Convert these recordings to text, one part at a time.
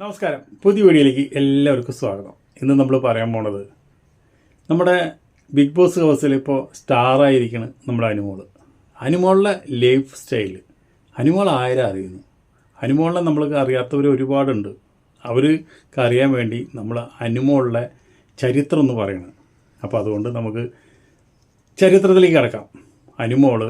നമസ്കാരം. പുതിയ വീഡിയോയിലേക്ക് എല്ലാവർക്കും സ്വാഗതം. ഇന്ന് നമ്മൾ പറയാൻ പോണത് നമ്മുടെ ബിഗ് ബോസ് ഹൗസിൽ ഇപ്പോൾ സ്റ്റാറായിരിക്കണ് നമ്മുടെ അനുമോൾ. അനുമോളിലെ ലൈഫ് സ്റ്റൈൽ അനുമോൾ ആരും അറിയുന്നു? അനുമോളിനെ നമ്മൾക്ക് അറിയാത്തവർ ഒരുപാടുണ്ട്. അവർക്ക് അറിയാൻ വേണ്ടി നമ്മൾ അനുമോളിലെ ചരിത്രം എന്ന് പറയണം. അപ്പോൾ അതുകൊണ്ട് നമുക്ക് ചരിത്രത്തിലേക്ക് കിടക്കാം. അനുമോൾ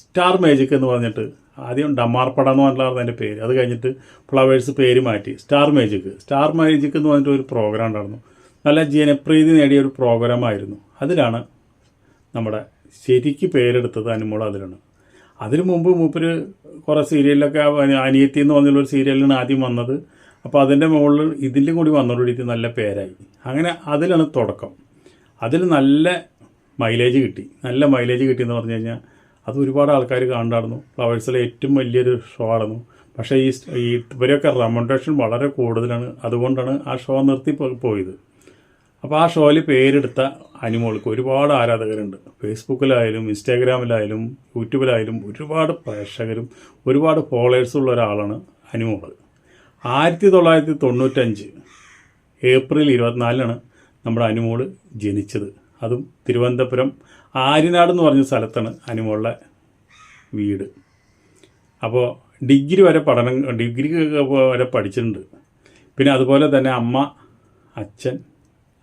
സ്റ്റാർ മാജിക് എന്ന് പറഞ്ഞിട്ട് ആദ്യം ഡമാർപ്പട എന്ന് പറഞ്ഞായിരുന്നു അതിന്റെ പേര്. അത് കഴിഞ്ഞിട്ട് ഫ്ലവേഴ്സ് പേര് മാറ്റി. Star magic. സ്റ്റാർ മാജിക് എന്ന് പറഞ്ഞിട്ട് ഒരു പ്രോഗ്രാം ഉണ്ടായിരുന്നു. നല്ല ജനപ്രീതി നേടിയ ഒരു പ്രോഗ്രാമായിരുന്നു അതിലാണ് നമ്മുടെ ശരിക്ക് പേരെടുത്തത് അനുമോൾ അതിലാണ്. അതിനു മുമ്പ് മൂപ്പര് കുറേ സീരിയലിലൊക്കെ അനിയത്തി എന്ന് പറഞ്ഞുള്ളൊരു സീരിയലിലാണ് ആദ്യം വന്നത്. അപ്പോൾ അതിന്റെ മുകളിൽ ഇതിലും കൂടി വന്നതോടുകൂടി നല്ല പേരായി. അങ്ങനെ അതിലാണ് തുടക്കം. അതിൽ നല്ല മൈലേജ് കിട്ടി. നല്ല മൈലേജ് കിട്ടിയെന്ന് പറഞ്ഞു കഴിഞ്ഞാൽ അത് ഒരുപാട് ആൾക്കാർ കണ്ടായിരുന്നു ഫ്ലവേഴ്സിലെ ഏറ്റവും വലിയൊരു ഷോ ആയിരുന്നു പക്ഷേ ഈ ഈ ഇവരൊക്കെ റെമൻഡേഷൻ വളരെ കൂടുതലാണ്. അതുകൊണ്ടാണ് ആ ഷോ നിർത്തി പോയത്. അപ്പോൾ ആ ഷോയിൽ പേരെടുത്ത അനിമോൾക്ക് ഒരുപാട് ആരാധകരുണ്ട്. ഫേസ്ബുക്കിലായാലും ഇൻസ്റ്റാഗ്രാമിലായാലും യൂട്യൂബിലായാലും ഒരുപാട് പ്രേക്ഷകരും ഒരുപാട് ഫോളോവേഴ്സും ഉള്ള ഒരാളാണ് അനിമോൾ ആയിരത്തി തൊള്ളായിരത്തി തൊണ്ണൂറ്റഞ്ച് ഏപ്രിൽ ഇരുപത്തിനാലിനാണ് നമ്മുടെ അനിമോൾ ജനിച്ചത്. അതും തിരുവനന്തപുരം ആര്യനാട് എന്ന് പറഞ്ഞ സ്ഥലത്താണ് അനുമോളുടെ വീട്. അപ്പോൾ ഡിഗ്രി വരെ പഠനം ഡിഗ്രി വരെ പഠിച്ചിട്ടുണ്ട്. പിന്നെ അതുപോലെ തന്നെ അമ്മ അച്ഛൻ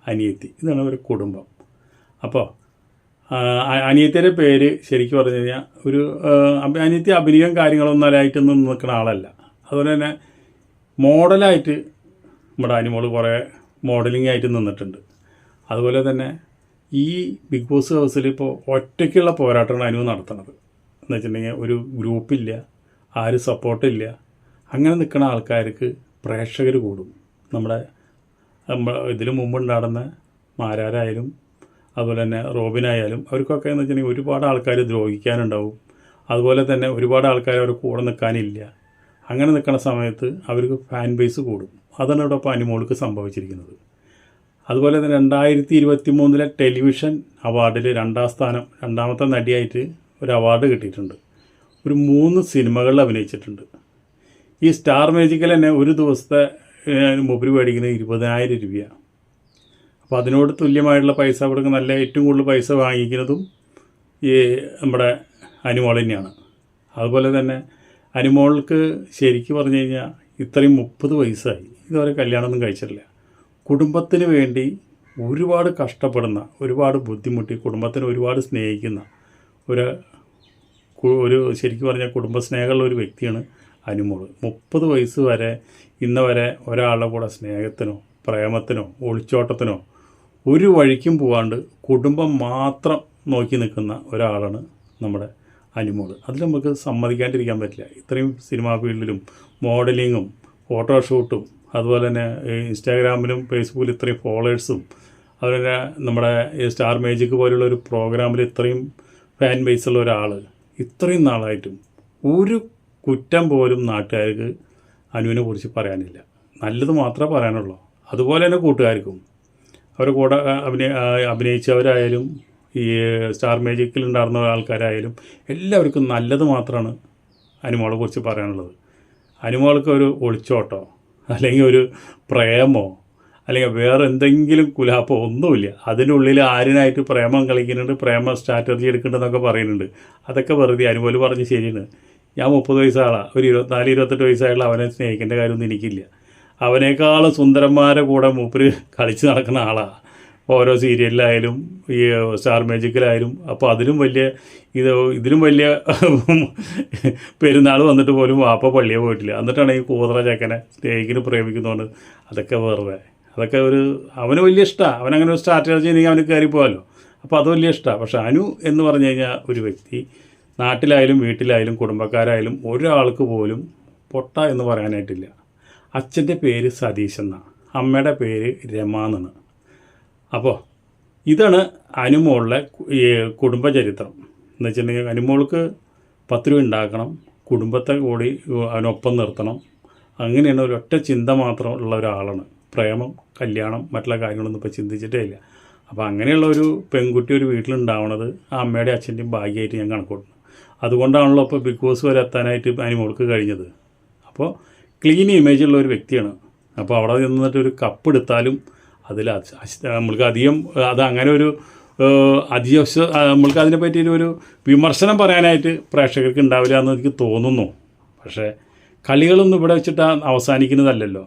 അനിയത്തി ഇതാണ് ഒരു കുടുംബം. അപ്പോൾ അനിയത്തിയുടെ പേര് ശരിക്കും പറഞ്ഞു കഴിഞ്ഞാൽ ഒരു അനിയത്തി അഭിനയം കാര്യങ്ങളൊന്നും അല്ലായിട്ടൊന്നും നിൽക്കുന്ന ആളല്ല. അതുപോലെ തന്നെ മോഡലായിട്ട് നമ്മുടെ അനിമോൾ കുറേ മോഡലിംഗ് ആയിട്ട് നിന്നിട്ടുണ്ട്. അതുപോലെ തന്നെ ഈ ബിഗ് ബോസ് ഹൗസിൽ ഇപ്പോൾ ഒറ്റയ്ക്കുള്ള പോരാട്ടമാണ് അനു നടത്തുന്നത്. എന്ന് വെച്ചിട്ടുണ്ടെങ്കിൽ ഒരു ഗ്രൂപ്പില്ല ആരും സപ്പോർട്ടില്ല. അങ്ങനെ നിൽക്കുന്ന ആൾക്കാർക്ക് പ്രേക്ഷകർ കൂടും. നമ്മുടെ ഇതിന് മുമ്പുണ്ടായിരുന്ന മാരാരായാലും അതുപോലെ തന്നെ റോബിനായാലും അവർക്കൊക്കെ എന്ന് വെച്ചിട്ടുണ്ടെങ്കിൽ ഒരുപാട് ആൾക്കാർ ദ്രോഹിക്കാനുണ്ടാവും. അതുപോലെ തന്നെ ഒരുപാട് ആൾക്കാർ അവർ കൂടെ നിൽക്കാനില്ല. അങ്ങനെ നിൽക്കുന്ന സമയത്ത് അവർക്ക് ഫാൻ ബേസ് കൂടും. അതാണ് ഇവിടെ ഇപ്പോൾ അനുമോൾക്ക് സംഭവിച്ചിരിക്കുന്നത്. അതുപോലെ തന്നെ രണ്ടായിരത്തി ഇരുപത്തി മൂന്നിലെ ടെലിവിഷൻ അവാർഡിൽ രണ്ടാം സ്ഥാനം രണ്ടാമത്തെ നടിയായിട്ട് ഒരു അവാർഡ് കിട്ടിയിട്ടുണ്ട്. ഒരു മൂന്ന് സിനിമകളിൽ അഭിനയിച്ചിട്ടുണ്ട്. ഈ സ്റ്റാർ മാജിക്കിൽ തന്നെ ഒരു ദിവസത്തെ ഏഹ്, മുമ്പിൽ മേടിക്കുന്നത് ഇരുപതിനായിരം രൂപയാണ് അപ്പോൾ അതിനോട് തുല്യമായിട്ടുള്ള പൈസ കൊടുക്കുന്ന നല്ല ഏറ്റവും കൂടുതൽ പൈസ വാങ്ങിക്കുന്നതും ഈ നമ്മുടെ അനുമോൾ തന്നെയാണ്. അതുപോലെ തന്നെ അനുമോൾക്ക് ശരിക്കും പറഞ്ഞു കഴിഞ്ഞാൽ ഇത്രയും മുപ്പത് വയസ്സായി. ഇതുവരെ കല്യാണമൊന്നും കഴിച്ചിട്ടില്ല. കുടുംബത്തിന് വേണ്ടി ഒരുപാട് കഷ്ടപ്പെടുന്ന ഒരുപാട് ബുദ്ധിമുട്ടി കുടുംബത്തിന് ഒരുപാട് സ്നേഹിക്കുന്ന ഒരു ഒരു ശരിക്കും പറഞ്ഞാൽ കുടുംബസ്നേഹമുള്ള ഒരു വ്യക്തിയാണ് അനുമോൾ മുപ്പത് വയസ്സ് വരെ ഇന്ന് വരെ ഒരാളുടെ കൂടെ സ്നേഹത്തിനോ പ്രേമത്തിനോ ഒളിച്ചോട്ടത്തിനോ ഒരു വഴിക്കും പോകാണ്ട് കുടുംബം മാത്രം നോക്കി നിൽക്കുന്ന ഒരാളാണ് നമ്മുടെ അനുമോൾ അതിൽ നമുക്ക് സമ്മതിക്കാണ്ടിരിക്കാൻ പറ്റില്ല. ഇത്രയും സിനിമാ ഫീൽഡിലും മോഡലിങ്ങും ഫോട്ടോഷൂട്ടും അതുപോലെ തന്നെ ഇൻസ്റ്റാഗ്രാമിലും ഫേസ്ബുക്കിലും ഇത്രയും ഫോളോവേഴ്സും അതുപോലെ നമ്മുടെ സ്റ്റാർ മേജിക് പോലുള്ള ഒരു പ്രോഗ്രാമിൽ ഇത്രയും ഫാൻ ബേസ് ഉള്ള ഒരാൾ ഇത്രയും നാളായിട്ടും ഒരു കുറ്റം പോലും നാട്ടുകാർക്ക് അനുവിനെ കുറിച്ച് പറയാനില്ല. നല്ലത് മാത്രമേ പറയാനുള്ളൂ. അതുപോലെ തന്നെ കൂട്ടുകാർക്കും. അവരുടെ കൂടെ അഭിനയ അഭിനയിച്ചവരായാലും ഈ സ്റ്റാർ മേജിക്കിൽ ഉണ്ടായിരുന്ന ആൾക്കാരായാലും എല്ലാവർക്കും നല്ലത് മാത്രമാണ് അനുമോളെ കുറിച്ച് പറയാനുള്ളത്. അനുമോൾക്ക് ഒരു ഒളിച്ചോട്ടോ? അല്ലെങ്കിൽ ഒരു പ്രേമോ അല്ലെങ്കിൽ വേറെ എന്തെങ്കിലും കുലാപ്പോ ഒന്നുമില്ല. അതിനുള്ളിൽ ആരിനായിട്ട് പ്രേമം കളിക്കുന്നുണ്ട് പ്രേമ സ്ട്രാറ്റജി എടുക്കുന്നുണ്ടെന്നൊക്കെ പറയുന്നുണ്ട്. അതൊക്കെ വെറുതെ അനുപോലെ പറഞ്ഞ് ശരിയാണ്. ഞാൻ മുപ്പത് വയസ്സാളാണ് ഒരു ഇരുപത്തിനാല് ഇരുപത്തെട്ട് വയസ്സായുള്ള അവനെ സ്നേഹിക്കേണ്ട കാര്യമൊന്നും എനിക്കില്ല. അവനേക്കാളും സുന്ദരന്മാരെ കൂടെ മൂപ്പര് കളിച്ച് നടക്കുന്ന ആളാണ് ഓരോ സീരിയലിലായാലും ഈ സ്റ്റാർ മാജിക്കിലായാലും അപ്പോൾ അതിലും വലിയ ഇത് ഇതിലും വലിയ പെരുന്നാൾ വന്നിട്ട് പോലും വാപ്പ പള്ളിയെ പോയിട്ടില്ല. എന്നിട്ടാണ് ഈ കൂതറ ചക്കനെ സ്നേഹിക്കിന് പ്രേമിക്കുന്നതുകൊണ്ട് അതൊക്കെ വെറുതെ. അതൊക്കെ ഒരു അവന് വലിയ ഇഷ്ടമാണ് അവനങ്ങനെ ഒരു സ്ട്രാറ്റജി ഉണ്ടെങ്കിൽ അവന് കയറി പോകാമല്ലോ അപ്പോൾ അത് വലിയ ഇഷ്ടമാണ് പക്ഷേ അനു എന്ന് പറഞ്ഞു കഴിഞ്ഞാൽ ഒരു വ്യക്തി നാട്ടിലായാലും വീട്ടിലായാലും കുടുംബക്കാരായാലും ഒരാൾക്ക് പോലും പൊട്ട എന്ന് പറയാനായിട്ടില്ല. അച്ഛന്റെ പേര് സതീശ് എന്നാണ്. അമ്മയുടെ പേര് രമ എന്നാണ്. അപ്പോൾ ഇതാണ് അനുമോളിലെ ഈ കുടുംബചരിത്രം. എന്ന് വെച്ചിട്ടുണ്ടെങ്കിൽ അനുമോൾക്ക് പത്ത് രൂപ ഉണ്ടാക്കണം കുടുംബത്തെ കൂടി അവനൊപ്പം നിർത്തണം. അങ്ങനെയാണ് ഒരൊറ്റ ചിന്ത മാത്രം ഉള്ള ഒരാളാണ്. പ്രേമം കല്യാണം മറ്റുള്ള കാര്യങ്ങളൊന്നും ഇപ്പോൾ ചിന്തിച്ചിട്ടേ ഇല്ല. അപ്പോൾ അങ്ങനെയുള്ള ഒരു പെൺകുട്ടി ഒരു വീട്ടിലുണ്ടാവണത് ആ അമ്മയുടെ അച്ഛന്റെയും ഭാഗ്യമായിട്ട് ഞാൻ കണക്കൂട്ടുന്നു അതുകൊണ്ടാണല്ലോ ഇപ്പോൾ ബിഗ് ബോസ് വരെ എത്താനായിട്ട് അനുമോൾക്ക് കഴിഞ്ഞത്. അപ്പോൾ ക്ലീൻ ഇമേജ് ഉള്ള ഒരു വ്യക്തിയാണ്. അപ്പോൾ അവിടെ നിന്നിട്ട് ഒരു കപ്പ് എടുത്താലും അതിൽ നമ്മൾക്ക് അധികം അത് അങ്ങനെ ഒരു അധികം നമ്മൾക്ക് അതിനെ പറ്റിയൊരു ഒരു വിമർശനം പറയാനായിട്ട് പ്രേക്ഷകർക്ക് ഉണ്ടാവില്ല എന്ന് എനിക്ക് തോന്നുന്നു. പക്ഷേ കളികളൊന്നും ഇവിടെ വെച്ചിട്ട് അവസാനിക്കുന്നതല്ലല്ലോ.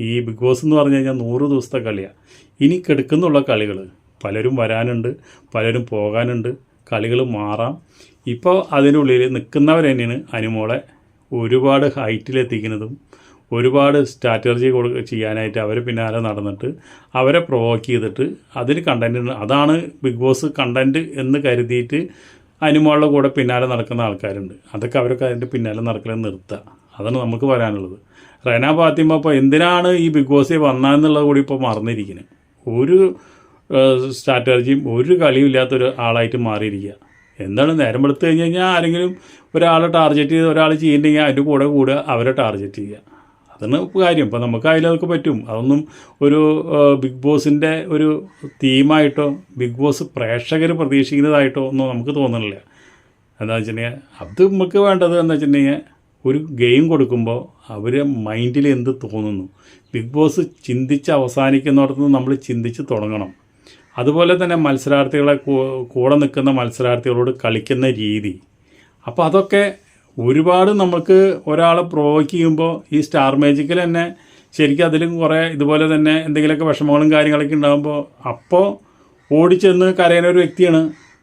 ഈ ബിഗ് ബോസ് എന്ന് പറഞ്ഞു കഴിഞ്ഞാൽ നൂറ് ദിവസത്തെ കളിയാണ് ഇനി കിടക്കുന്നുള്ള കളികൾ പലരും വരാനുണ്ട് പലരും പോകാനുണ്ട് കളികൾ മാറാം. ഇപ്പോൾ അതിനുള്ളിൽ നിൽക്കുന്നവർ തന്നെയാണ് അനുമോളെ ഒരുപാട് ഹൈറ്റിലെത്തിക്കുന്നതും ഒരുപാട് സ്ട്രാറ്റജി കൊടു ചെയ്യാനായിട്ട് അവർ പിന്നാലെ നടന്നിട്ട് അവരെ പ്രൊവോക്ക് ചെയ്തിട്ട് അതിൽ കണ്ടന്റ് അതാണ് ബിഗ് ബോസ് കണ്ടന്റ് എന്ന് കരുതിയിട്ട് അനുമോളുടെ കൂടെ പിന്നാലെ നടക്കുന്ന ആൾക്കാരുണ്ട്. അതൊക്കെ അവരൊക്കെ അതിന്റെ പിന്നാലെ നടക്കലെന്ന് നിർത്തുക അതാണ് നമുക്ക് പറയാനുള്ളത്. റെന ഫാത്തിമ ഇപ്പോൾ എന്തിനാണ് ഈ ബിഗ് ബോസിൽ വന്നതെന്നുള്ളത് കൂടി ഇപ്പോൾ മറന്നിരിക്കുന്നത് ഒരു സ്ട്രാറ്റജിയും ഒരു കളിയും ഇല്ലാത്തൊരു ആളായിട്ട് മാറിയിരിക്കുക. എന്താണ് നേരം എടുത്തു കഴിഞ്ഞ് കഴിഞ്ഞാൽ ആരെങ്കിലും ഒരാളെ ടാർഗറ്റ് ചെയ്ത് ഒരാൾ ചെയ്യുന്നുണ്ടെങ്കിൽ അതിന്റെ കൂടെ കൂടുക അവരെ ടാർഗറ്റ് ചെയ്യുക. അതാണ് കാര്യം. ഇപ്പോൾ നമുക്ക് അതിലതൊക്കെ പറ്റും. അതൊന്നും ഒരു ബിഗ് ബോസിന്റെ ഒരു തീമായിട്ടോ ബിഗ് ബോസ് പ്രേക്ഷകർ പ്രതീക്ഷിക്കുന്നതായിട്ടോ ഒന്നും നമുക്ക് തോന്നുന്നില്ല എന്താ വെച്ചിട്ടുണ്ടെങ്കിൽ അത് നമുക്ക് വേണ്ടത് എന്താ വെച്ചിട്ടുണ്ടെങ്കിൽ ഒരു ഗെയിം കൊടുക്കുമ്പോൾ അവരെ മൈൻഡിൽ എന്ത് തോന്നുന്നു? ബിഗ് ബോസ് ചിന്തിച്ച് അവസാനിക്കുന്നിടത്ത് നമ്മൾ ചിന്തിച്ച് തുടങ്ങണം. അതുപോലെ തന്നെ മത്സരാർത്ഥികളെ കൂടെ നിൽക്കുന്ന മത്സരാർത്ഥികളോട് കളിക്കുന്ന രീതി. അപ്പോൾ അതൊക്കെ ഒരുപാട് നമുക്ക് ഒരാളെ പ്രൊവോക്ക് ചെയ്യുമ്പോൾ ഈ സ്റ്റാർ മാജിക്കിൽ തന്നെ ശരിക്കും അതിലും കുറേ ഇതുപോലെ തന്നെ എന്തെങ്കിലുമൊക്കെ വിഷമങ്ങളും കാര്യങ്ങളൊക്കെ ഉണ്ടാകുമ്പോൾ അപ്പോൾ ഓടിച്ചെന്ന് കരയുന്ന ഒരു വ്യക്തിയാണ്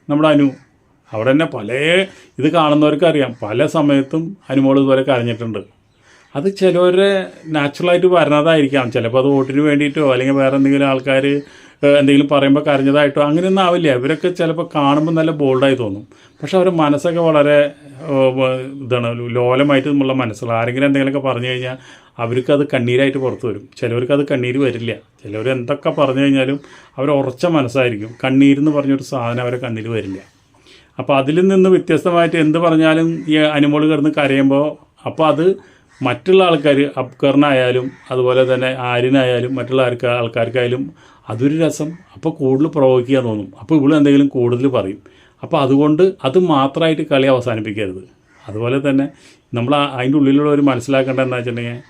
നമ്മുടെ അനു. അവിടെ തന്നെ പല ഇത് കാണുന്നവർക്ക് അറിയാം. പല സമയത്തും അനുമോൾ ഇതുപോലെ കരഞ്ഞിട്ടുണ്ട്. അത് ചിലവരെ നാച്ചുറലായിട്ട് വരുന്നതായിരിക്കാം ചിലപ്പോൾ അത് വോട്ടിന് വേണ്ടിയിട്ടോ അല്ലെങ്കിൽ വേറെ എന്തെങ്കിലും ആൾക്കാർ എന്തെങ്കിലും പറയുമ്പോൾ കരഞ്ഞതായിട്ടോ അങ്ങനെയൊന്നും ആവില്ല ഇവരൊക്കെ ചിലപ്പോൾ കാണുമ്പോൾ നല്ല ബോൾഡായി തോന്നും. പക്ഷെ അവരുടെ മനസ്സൊക്കെ വളരെ ഇതാണ് ലോലമായിട്ട് നമ്മളെ മനസ്സുള്ള ആരെങ്കിലും എന്തെങ്കിലുമൊക്കെ പറഞ്ഞു കഴിഞ്ഞാൽ അവർക്ക് അത് കണ്ണീരായിട്ട് പുറത്തു വരും. ചിലവർക്ക് അത് കണ്ണീര് വരില്ല. ചിലവർ എന്തൊക്കെ പറഞ്ഞു കഴിഞ്ഞാലും അവർ ഉറച്ച മനസ്സായിരിക്കും. കണ്ണീരെന്ന് പറഞ്ഞൊരു സാധനം അവരെ കണ്ണിൽ വരില്ല. അപ്പോൾ അതിൽ നിന്ന് വ്യത്യസ്തമായിട്ട് എന്ത് പറഞ്ഞാലും ഈ അനിമോൾ കിടന്ന് കരയുമ്പോൾ അപ്പോൾ അത് മറ്റുള്ള ആൾക്കാർ അബ്കറിനായാലും അതുപോലെ തന്നെ ആര്യനായാലും മറ്റുള്ള ആൾക്കാർ ആൾക്കാർക്കായാലും അതൊരു രസം. അപ്പോൾ കൂടുതൽ പ്രൊവോക്ക് ചെയ്യാൻ തോന്നും. അപ്പോൾ ഇവിടെ എന്തെങ്കിലും കൂടുതൽ പറയും. അപ്പോൾ അതുകൊണ്ട് അത് മാത്രമായിട്ട് കളി അവസാനിപ്പിക്കരുത്. അതുപോലെ തന്നെ നമ്മൾ അതിന്റെ ഉള്ളിലുള്ള ഒരു മനസ്സിലാക്കേണ്ടത് എന്താ വെച്ചിട്ടുണ്ടെങ്കിൽ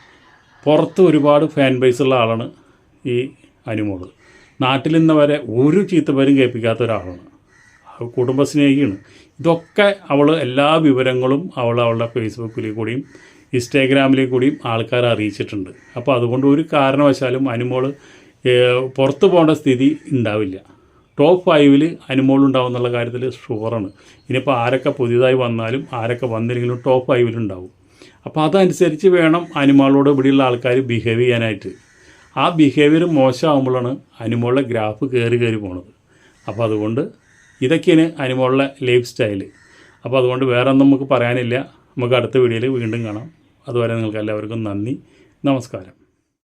പുറത്ത് ഒരുപാട് ഫാൻ ബേസ് ഉള്ള ആളാണ് ഈ അനുമോൾ. നാട്ടിൽ നിന്ന് വരെ ഒരു ചീത്തപ്പേരും കേൾപ്പിക്കാത്ത ഒരാളാണ്. അവൾ കുടുംബസ്നേഹിയാണ്. ഇതൊക്കെ അവൾ എല്ലാ വിവരങ്ങളും അവൾ അവളുടെ ഫേസ്ബുക്കിൽ കൂടിയും ഇൻസ്റ്റാഗ്രാമിൽ കൂടിയും ആൾക്കാരെ അറിയിച്ചിട്ടുണ്ട്. അപ്പോൾ അതുകൊണ്ട് ഒരു കാരണവശാലും അനുമോൾ പുറത്ത് പോകേണ്ട സ്ഥിതി ഉണ്ടാവില്ല. ടോപ്പ് ഫൈവിൽ അനുമോൾ ഉണ്ടാവും എന്നുള്ള കാര്യത്തിൽ ഷുവറാണ് ഇനിയിപ്പോൾ ആരൊക്കെ പുതിയതായി വന്നാലും ആരൊക്കെ വന്നില്ലെങ്കിലും ടോപ്പ് ഫൈവിലുണ്ടാവും അപ്പോൾ അതനുസരിച്ച് വേണം അനുമാളോട് ഇവിടെയുള്ള ആൾക്കാർ ബിഹേവ് ചെയ്യാനായിട്ട്. ആ ബിഹേവിയർ മോശമാകുമ്പോഴാണ് അനുമോളിലെ ഗ്രാഫ് കയറി കയറി പോണത്. അപ്പോൾ അതുകൊണ്ട് ഇതൊക്കെയാണ് അനുമോളിലെ ലൈഫ് സ്റ്റൈൽ അപ്പോൾ അതുകൊണ്ട് വേറെ ഒന്നും നമുക്ക് പറയാനില്ല. നമുക്ക് അടുത്ത വീഡിയോയിൽ വീണ്ടും കാണാം. അതുവരെ നിങ്ങൾക്ക് എല്ലാവർക്കും നന്ദി. നമസ്കാരം.